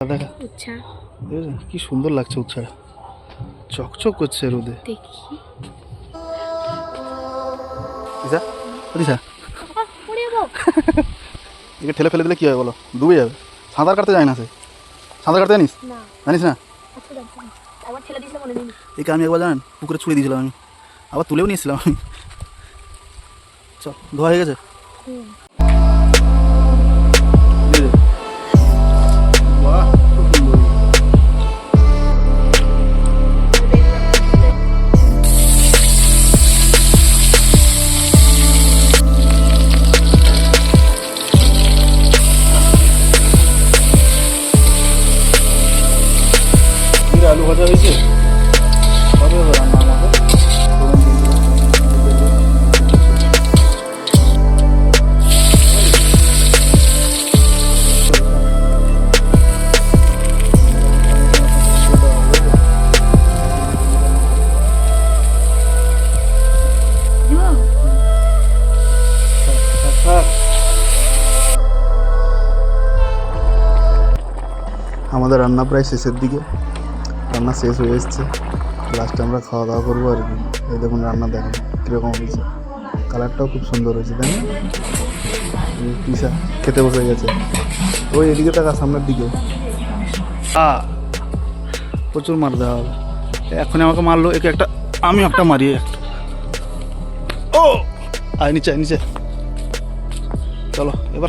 দেখা উচ্ছা। কি সুন্দর লাগছে উচ্ছাটা চকচক করছে রোদে। দেখি। দিশা দিশা। একে ঠেলে ফেলে দিলে কি হবে বলো? ডুবে যাবে। সাঁতার কাটতে যায় না সে। সাঁতার কাটতে জানিস? জানিস না? নেই একে আমি একবার জানেন পুকুরে ছুঁড়ে দিয়েছিলাম আমি। আবার তুলেও নিয়েছিলাম আমি। চল ধোয়া হয়ে গেছে? আলু ভাজা হয়েছে কবে হবে রান্না আমাকে ফোড়ন দিয়ে দিলাম। থাক। আমাদের রান্না প্রায় শেষের দিকে রান্না শেষ হয়ে এসছে। লাস্টে আমরা খাওয়া দাওয়া করব আর কি এই দেখুন রান্না দেখুন কীরকম হয়েছে। কালারটাও খুব সুন্দর হয়েছে, তাই না? পিসা খেতে বসে গেছে। ওই এদিকে টাকা সামনের দিকে। আ, প্রচুর মার দেওয়া হবে এখনই আমাকে মারলো, একে একটা, আমি একটা মারি। একটা ও, আয় নিচে নিচে। চলো, এবার